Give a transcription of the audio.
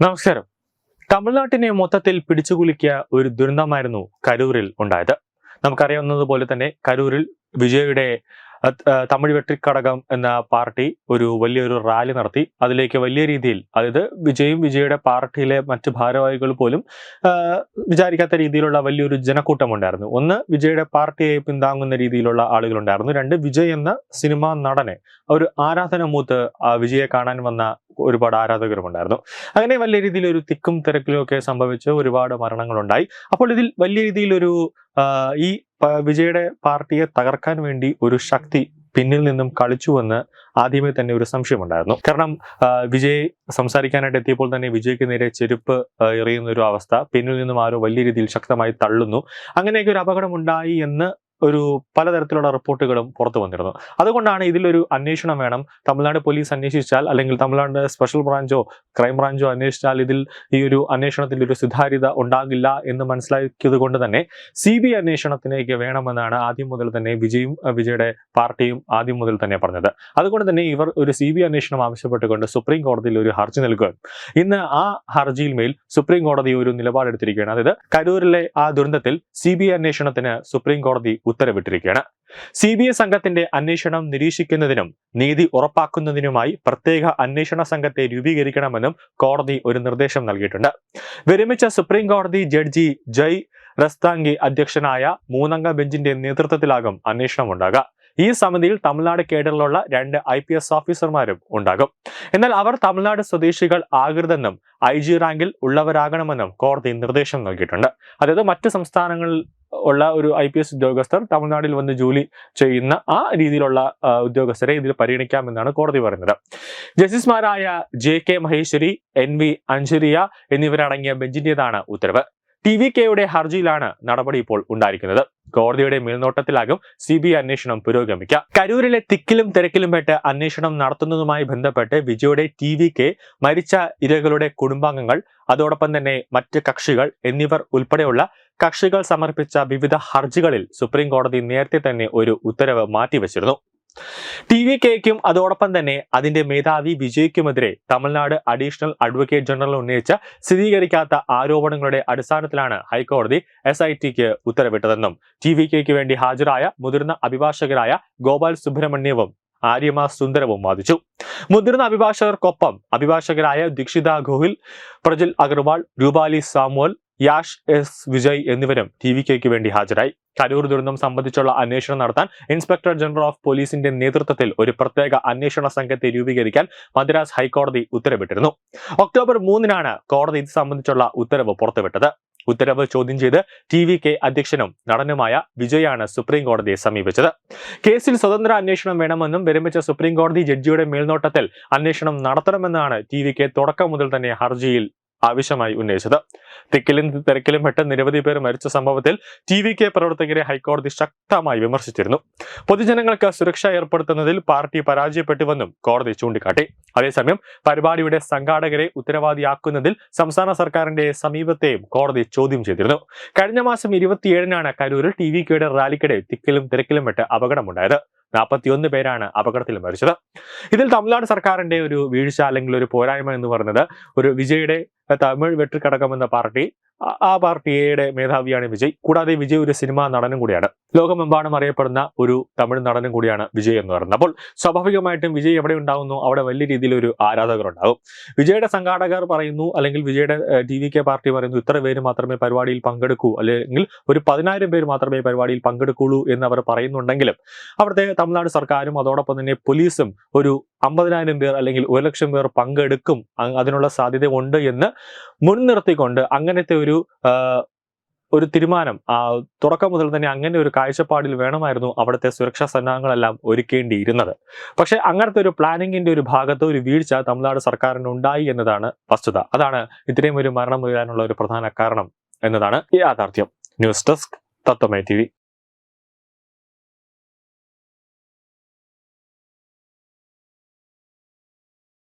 നമസ്കാരം. തമിഴ്നാട്ടിനെ മൊത്തത്തിൽ പിടിച്ചുകുലിക്കിയ ഒരു ദുരന്തമായിരുന്നു കരൂരിൽ ഉണ്ടായത്. നമുക്കറിയാവുന്നതുപോലെ തന്നെ കരൂരിൽ വിജയയുടെ തമിഴ് വെട്ടിക്കടകം എന്ന പാർട്ടി ഒരു വലിയൊരു റാലി നടത്തി. അതിലേക്ക് വലിയ രീതിയിൽ അതായത് വിജയും വിജയുടെ പാർട്ടിയിലെ മറ്റ് ഭാരവാഹികൾ പോലും വിചാരിക്കാത്ത രീതിയിലുള്ള വലിയൊരു ജനക്കൂട്ടം ഉണ്ടായിരുന്നു. ഒന്ന് വിജയുടെ പാർട്ടിയെ പിന്താങ്ങുന്ന രീതിയിലുള്ള ആളുകളുണ്ടായിരുന്നു. രണ്ട് വിജയ് എന്ന സിനിമാ നടനെ ഒരു ആരാധന മൂത്ത് വിജയെ കാണാൻ വന്ന ഒരുപാട് ആരാധകരുമുണ്ടായിരുന്നു. അങ്ങനെ വലിയ രീതിയിൽ ഒരു തിക്കും തിരക്കിലും ഒക്കെ സംഭവിച്ച് ഒരുപാട് മരണങ്ങളുണ്ടായി. അപ്പോൾ ഇതിൽ വലിയ രീതിയിൽ ഒരു ഈ വിജയുടെ പാർട്ടിയെ തകർക്കാൻ വേണ്ടി ഒരു ശക്തി പിന്നിൽ നിന്നും കളിച്ചുവെന്ന് ആദ്യമേ തന്നെ ഒരു സംശയമുണ്ടായിരുന്നു. കാരണം വിജയ് സംസാരിക്കാനായിട്ട് എത്തിയപ്പോൾ തന്നെ വിജയ്ക്ക് നേരെ ചെരുപ്പ് എറിയുന്ന ഒരു അവസ്ഥ പിന്നിൽ നിന്നും ആരോ വലിയ രീതിയിൽ ശക്തമായി തള്ളുന്നു. അങ്ങനെയൊക്കെ ഒരു അപകടം ഉണ്ടായി എന്ന് ഒരു പലതരത്തിലുള്ള റിപ്പോർട്ടുകളും പുറത്തു വന്നിരുന്നു. അതുകൊണ്ടാണ് ഇതിലൊരു അന്വേഷണം വേണം. തമിഴ്നാട് പോലീസ് അന്വേഷിച്ചാൽ അല്ലെങ്കിൽ തമിഴ്നാട് സ്പെഷ്യൽ ബ്രാഞ്ചോ ക്രൈം ബ്രാഞ്ചോ അന്വേഷിച്ചാൽ ഇതിൽ ഈ ഒരു അന്വേഷണത്തിൽ ഒരു സുതാര്യത ഉണ്ടാകില്ല എന്ന് മനസ്സിലാക്കിയത് കൊണ്ട് തന്നെ സി ബി അന്വേഷണത്തിലേക്ക് വേണമെന്നാണ് ആദ്യം മുതൽ തന്നെ വിജയും വിജയുടെ പാർട്ടിയും ആദ്യം മുതൽ തന്നെ പറഞ്ഞത്. അതുകൊണ്ട് തന്നെ ഇവർ ഒരു സി ബി അന്വേഷണം ആവശ്യപ്പെട്ടുകൊണ്ട് സുപ്രീം കോടതിയിൽ ഒരു ഹർജി നൽകുക ഇന്ന് ആ ഹർജിയിൽ മേൽ സുപ്രീം കോടതി ഒരു നിലപാടെടുത്തിരിക്കുകയാണ്. അതായത് കരൂരിലെ ആ ദുരന്തത്തിൽ സി ബി അന്വേഷണത്തിന് സുപ്രീം കോടതി ഉത്തരവിട്ടിരിക്കുകയാണ്. സി ബി ഐ സംഘത്തിന്റെ അന്വേഷണം നിരീക്ഷിക്കുന്നതിനും നീതി ഉറപ്പാക്കുന്നതിനുമായി പ്രത്യേക അന്വേഷണ സംഘത്തെ രൂപീകരിക്കണമെന്നും കോടതി ഒരു നിർദ്ദേശം നൽകിയിട്ടുണ്ട്. വിരമിച്ച സുപ്രീം കോടതി ജഡ്ജി ജയ് റസ്താംഗി അധ്യക്ഷനായ മൂന്നംഗ ബെഞ്ചിന്റെ നേതൃത്വത്തിലാകും അന്വേഷണം ഉണ്ടാകുക. ഈ സമിതിയിൽ തമിഴ്നാട് കേഡറിലുള്ള രണ്ട് ഐ പി എസ് ഓഫീസർമാരും ഉണ്ടാകും. എന്നാൽ അവർ തമിഴ്നാട് സ്വദേശികൾ ആകരുതെന്നും ഐ ജി റാങ്കിൽ ഉള്ളവരാകണമെന്നും കോടതി നിർദ്ദേശം നൽകിയിട്ടുണ്ട്. അതായത് മറ്റ് സംസ്ഥാനങ്ങളിൽ ഉള്ള ഒരു ഐ പി എസ് ഉദ്യോഗസ്ഥർ തമിഴ്നാട്ടിൽ വന്ന് ജോലി ചെയ്യുന്ന ആ രീതിയിലുള്ള ഉദ്യോഗസ്ഥരെ ഇതിൽ പരിഗണിക്കാമെന്നാണ് കോടതി പറയുന്നത്. ജസ്റ്റിസുമാരായ J K Maheshwari N V Anjaria എന്നിവരടങ്ങിയ ബെഞ്ചിന്റേതാണ് ഉത്തരവ്. ടി വി കെയുടെ ഹർജിയിലാണ് നടപടി ഇപ്പോൾ ഉണ്ടായിരിക്കുന്നത്. കോടതിയുടെ മേൽനോട്ടത്തിലാകും സി ബി ഐ അന്വേഷണം പുരോഗമിക്കുക. കരൂരിലെ തിക്കിലും തിരക്കിലും പെട്ട് അന്വേഷണം നടത്തുന്നതുമായി ബന്ധപ്പെട്ട് വിജയുടെ ടി വി കെ മരിച്ച ഇരകളുടെ കുടുംബാംഗങ്ങൾ അതോടൊപ്പം തന്നെ മറ്റ് കക്ഷികൾ എന്നിവർ ഉൾപ്പെടെയുള്ള കക്ഷികൾ സമർപ്പിച്ച വിവിധ ഹർജികളിൽ സുപ്രീം കോടതി നേരത്തെ തന്നെ ഒരു ഉത്തരവ് മാറ്റിവെച്ചിരുന്നു. ടി വി കെക്കും അതോടൊപ്പം തന്നെ അതിന്റെ മേധാവി വിജയ്ക്കുമെതിരെ തമിഴ്നാട് അഡീഷണൽ അഡ്വക്കേറ്റ് ജനറൽ ഉന്നയിച്ച സ്ഥിരീകരിക്കാത്ത ആരോപണങ്ങളുടെ അടിസ്ഥാനത്തിലാണ് ഹൈക്കോടതി എസ് ഐ ടിക്ക് ഉത്തരവിട്ടതെന്നും ടി വി കെക്ക് വേണ്ടി ഹാജരായ മുതിർന്ന അഭിഭാഷകരായ ഗോപാൽ സുബ്രഹ്മണ്യവും ആര്യമ സുന്ദരവും വാദിച്ചു. മുതിർന്ന അഭിഭാഷകർക്കൊപ്പം അഭിഭാഷകരായ ദീക്ഷിത ഗോഹിൽ പ്രജിൽ അഗർവാൾ രൂപാലി സാമുവൽ യാഷ് എസ് വിജയ് എന്നിവരും ടി വി കെക്ക് വേണ്ടി ഹാജരായി. കരൂർ ദുരന്തം സംബന്ധിച്ചുള്ള അന്വേഷണം നടത്താൻ ഇൻസ്പെക്ടർ ജനറൽ ഓഫ് പോലീസിന്റെ നേതൃത്വത്തിൽ ഒരു പ്രത്യേക അന്വേഷണ സംഘത്തെ രൂപീകരിക്കാൻ മദ്രാസ് ഹൈക്കോടതി ഉത്തരവിട്ടിരുന്നു. ഒക്ടോബർ മൂന്നിനാണ് കോടതി ഇത് സംബന്ധിച്ചുള്ള ഉത്തരവ് പുറത്തുവിട്ടത്. ഉത്തരവ് ചോദ്യം ചെയ്ത് ടി വി കെ അധ്യക്ഷനും നടനുമായ വിജയാണ് സുപ്രീം കോടതിയെ സമീപിച്ചത്. കേസിൽ സ്വതന്ത്ര അന്വേഷണം വേണമെന്നും വിരമിച്ച സുപ്രീം കോടതി ജഡ്ജിയുടെ മേൽനോട്ടത്തിൽ അന്വേഷണം നടത്തണമെന്നാണ് ടി വി കെ തുടക്കം മുതൽ തന്നെ ഹർജിയിൽ ആവശ്യമായി ഉന്നയിച്ചത്. തിക്കിലും തിരക്കിലും പെട്ട് നിരവധി പേർ മരിച്ച സംഭവത്തിൽ ടി വി കെ പ്രവർത്തകരെ ഹൈക്കോടതി ശക്തമായി വിമർശിച്ചിരുന്നു. പൊതുജനങ്ങൾക്ക് സുരക്ഷ ഏർപ്പെടുത്തുന്നതിൽ പാർട്ടി പരാജയപ്പെട്ടുവെന്നും കോടതി ചൂണ്ടിക്കാട്ടി. അതേസമയം പരിപാടിയുടെ സംഘാടകരെ ഉത്തരവാദിയാക്കുന്നതിൽ സംസ്ഥാന സർക്കാരിന്റെ സമീപത്തെയും കോടതി ചോദ്യം ചെയ്തിരുന്നു. കഴിഞ്ഞ മാസം ഇരുപത്തിയേഴിനാണ് കരൂരിൽ ടി വി കെയുടെ റാലിക്കിടെ തിക്കിലും തിരക്കിലും പെട്ട് അപകടമുണ്ടായത്. നാൽപ്പത്തിയൊന്ന് പേരാണ് അപകടത്തിൽ മരിച്ചത്. ഇതിൽ തമിഴ്നാട് സർക്കാരിന്റെ ഒരു വീഴ്ച അല്ലെങ്കിൽ ഒരു പോരായ്മ എന്ന് പറയുന്നത് ഒരു വിജയുടെ തമിഴ് വെട്ടിക്കടക്കം എന്ന പാർട്ടി ആ- പാർട്ടിയുടെ മേധാവിയാണ് വിജയ്. കൂടാതെ വിജയ് ഒരു സിനിമാ നടനും കൂടിയാണ്. ലോകമെമ്പാടും അറിയപ്പെടുന്ന ഒരു തമിഴ് നടനും കൂടിയാണ് വിജയ് എന്ന് പറയുന്നത്. അപ്പോൾ സ്വാഭാവികമായിട്ടും വിജയ് എവിടെ ഉണ്ടാകുന്നു അവിടെ വലിയ രീതിയിൽ ഒരു ആരാധകർ ഉണ്ടാകും വിജയുടെ സംഘാടകർ പറയുന്നു അല്ലെങ്കിൽ വിജയുടെ ടി വി കെ പാർട്ടി പറയുന്നു ഇത്ര പേര് മാത്രമേ പരിപാടിയിൽ പങ്കെടുക്കൂ. അല്ലെങ്കിൽ ഒരു പതിനായിരം പേര് മാത്രമേ പരിപാടിയിൽ പങ്കെടുക്കുള്ളൂ എന്ന് അവർ പറയുന്നുണ്ടെങ്കിലും അവിടുത്തെ തമിഴ്നാട് സർക്കാരും അതോടൊപ്പം തന്നെ പോലീസും ഒരു അമ്പതിനായിരം പേർ അല്ലെങ്കിൽ ഒരു ലക്ഷം പേർ പങ്കെടുക്കും. അതിനുള്ള സാധ്യത ഉണ്ട് എന്ന് മുൻനിർത്തിക്കൊണ്ട് അങ്ങനത്തെ ഒരു ഒരു തീരുമാനം. തുടക്കം മുതൽ തന്നെ അങ്ങനെ ഒരു കാഴ്ചപ്പാടിൽ വേണമായിരുന്നു അവിടുത്തെ സുരക്ഷാ സന്നാഹങ്ങളെല്ലാം ഒരുക്കേണ്ടിയിരുന്നത്. പക്ഷെ അങ്ങനത്തെ ഒരു പ്ലാനിങ്ങിന്റെ ഒരു ഭാഗത്ത് ഒരു വീഴ്ച തമിഴ്നാട് സർക്കാരിന് ഉണ്ടായി എന്നതാണ് വസ്തുത. അതാണ് ഇത്രയും ഒരു മരണം ഉയരാനുള്ള ഒരു പ്രധാന കാരണം എന്നതാണ് യാഥാർത്ഥ്യം. News desk തത്വമേ T